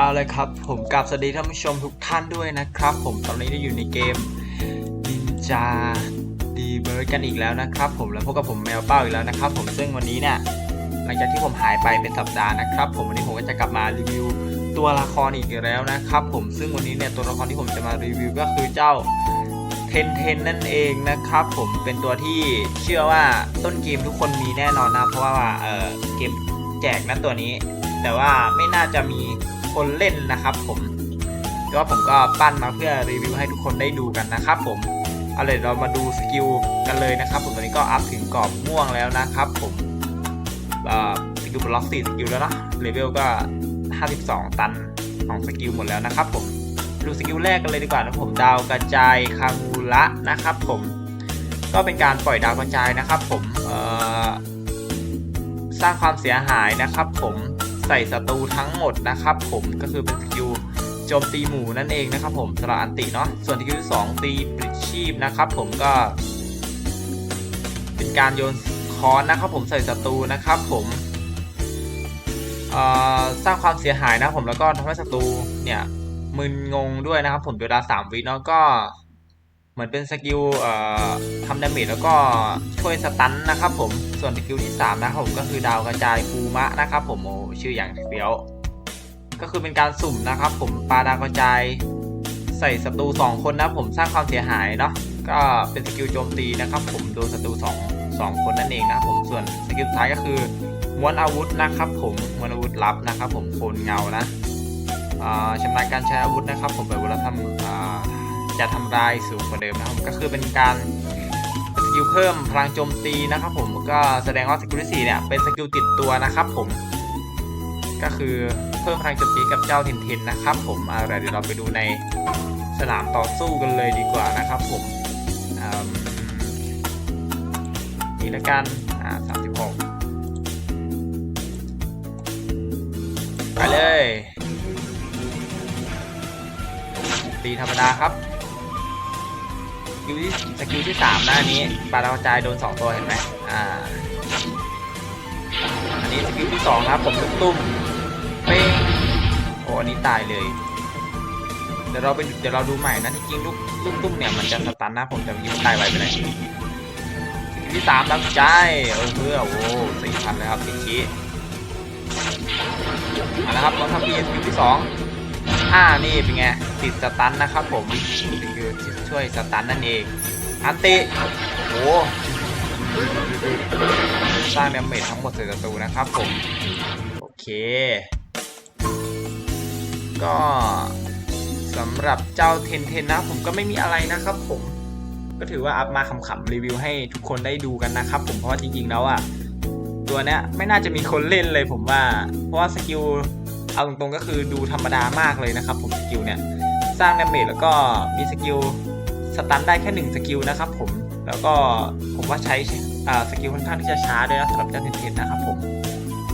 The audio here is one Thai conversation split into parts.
เอาเลยครับ ผมกลับสวัสดีท่านผู้ชมทุกท่านด้วยนะครับ ผมตอนนี้ได้อยู่ในเกม Ninja d b i r d กันอีกแล้วนะครับ ผมแล้วพบกับผมแมวเป้าอีกแล้วนะครับ ผมซึ่งวันนี้เนี่ยหลังจากที่ผมหายไปเป็นสัปดาห์นะครับ ผมวันนี้ผมก็จะกลับมารีวิวตัวละครอีกแล้วนะครับ ผมซึ่งวันนี้เนี่ยตัวละครที่ผมจะมารีวิวก็คือเจ้าเทนเทนนั่นเองนะครับ ผมเป็นตัวที่เชื่อว่าต้นเกมทุกคนมีแน่นอนนะเพราะว่าเออเกมแจกนะตัวนี้ แต่ว่าไม่น่าจะมี คนเล่นนะครับ ผมก็ผมก็ปั้นมาเพื่อรีวิวให้ทุกคนได้ดูกันนะครับผมเอาเลยเรามาดูสกิลกันเลยนะครับผมตอนนี้ก็อัพถึงกรอบม่วงแล้วนะครับผมสกิลบล็อก4สกิลแล้วนะเลเวลก็ 52 ตันของสกิลหมดแล้วนะครับผมดูสกิลแรกกันเลยดีกว่านะผมดาวกระจายคางูระนะครับผมก็เป็นการปล่อยดาวกระจายนะครับผมสร้างความเสียหายนะครับผม ใส่ศัตรูทั้งหมดนะครับผมก็คือเป็นสกิลโจมตีหมู่นั่นเองนะครับผมสำหรับอันติเนาะส่วนสกิลที่สองตีปลิดชีพนะครับผมก็ เป็นการโยนค้อนนะครับผมใส่ศัตรูนะครับผมสร้างความเสียหายนะผมแล้วก็ทำให้ศัตรูเนี่ยมึนงงด้วยนะครับผมเวลาสามวิเนาะก็ เหมือนเป็นสกิลทำดาเมจแล้วก็ช่วยสตันนะครับผมส่วนสกิลที่ 3 นะครับผมก็คือดาวกระจายฟูมะนะครับผมโอ้ชื่ออย่างเฟี้ยว ก็คือเป็นการสุ่มนะครับ ผมปาดาวกระจายใส่ศัตรู2 คนนะผมสร้างความเสียหายเนาะก็เป็นสกิลโจมตีนะครับ ผมโดนศัตรู2 2 คนนั่นเองนะครับผมส่วนสกิลสุดท้ายก็คือม้วนอาวุธนะครับผมม้วนอาวุธลับนะครับ ผมโคนเงานะอ่าชำนาญการใช้อาวุธนะครับ ผมแบบเวลาทำอ่า จะทำลายสูงกว่าเดิมนะครับก็คือเป็นการสกิลเพิ่มพลังโจมตีนะครับผมก็แสดงว่าสกิลที่4เนี่ยเป็นสกิลติดตัวนะครับผมก็คือเพิ่มพลังโจมตีกับเจ้าเทนเทนนะครับผมเอาละเดี๋ยวเราไปดูในสนามต่อสู้กันเลยดีกว่านะครับผมนี่ละกันอ่าสามสิบหกไปเลย ตีธรรมดาครับ กิลที่สกิลที่สามหน้านี้ปาดาวกระจายโดนสองตัวเห็นไหมอ่า อันนี้สกิลที่สองครับผมลูกตุ้มเป้งโอ้อันนี้ตายเลย เดี๋ยวเราไปเดี๋ยวเราดูใหม่นะที่จริงลูกลูกตุ้มเนี่ยมันจะสตันนะผมแต่เมื่อกี้มันตายไวไปไหนอยสกิลที่สามดาวกระจายเออเพื่อโอ้สี่พันเลยครับสิคีมาแล้วครับเราทำพีสกิลที่สอง อ่านี่เป็นไงติดสตันนะครับผมนี่คือช่วยสตันนั่นเองอันติโอ้สร้างดาเมจทั้งหมดใส่ศัตรูนะครับผมโอเค ก็สำหรับเจ้าเทนเทนนะผมก็ไม่มีอะไรนะครับผมก็ถือว่าอัพมาขำๆรีวิวให้ทุกคนได้ดูกันนะครับผมเพราะว่าจริงๆแล้วอะตัวเนี้ยไม่น่าจะมีคนเล่นเลยผมว่า เพราะว่าสกิล เอาตรงๆก็คือดูธรรมดามากเลยนะครับผมสกิลเนี่ยสร้างดาเมจแล้วก็มีสกิลสตันได้แค่หนึ่งสกิลนะครับผมแล้วก็ผมว่าใช้สกิลค่อนข้างที่จะช้าด้วยนะสำหรับเจ้าเทนเทนนะครับผม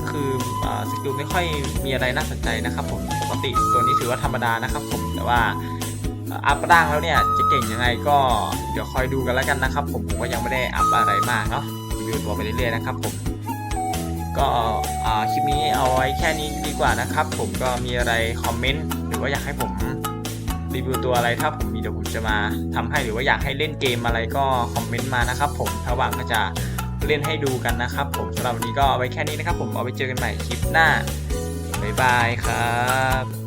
ก็คืออสกิลไม่ค่อยมีอะไรน่าสนใจนะครับผมปกติตัวนี้ถือว่าธรรมดานะครับผมแต่ว่าอ่าอัพร่างแล้วเนี่ยจะเก่งยังไงก็เดี๋ยวคอยดูกันแล้วกันนะครับผมผมก็ยังไม่ได้อัพอะไรมากเนาะรีวิวตัวไปเรื่อยๆนะครับผม ก็คลิปนี้เอาไว้แค่นี้ดีกว่านะครับ ผมก็มีอะไรคอมเมนต์หรือว่าอยากให้ผมรีวิวตัวอะไรถ้าผมมีเดี๋ยวผมจะมาทำให้หรือว่าอยากให้เล่นเกมอะไรก็คอมเมนต์มานะครับ ผมถ้าว่างก็จะเล่นให้ดูกันนะครับ ผมสำหรับวันนี้ก็เอาไว้แค่นี้นะครับ ผมเอาไว้เจอกันใหม่คลิปหน้าบ๊ายบายครับ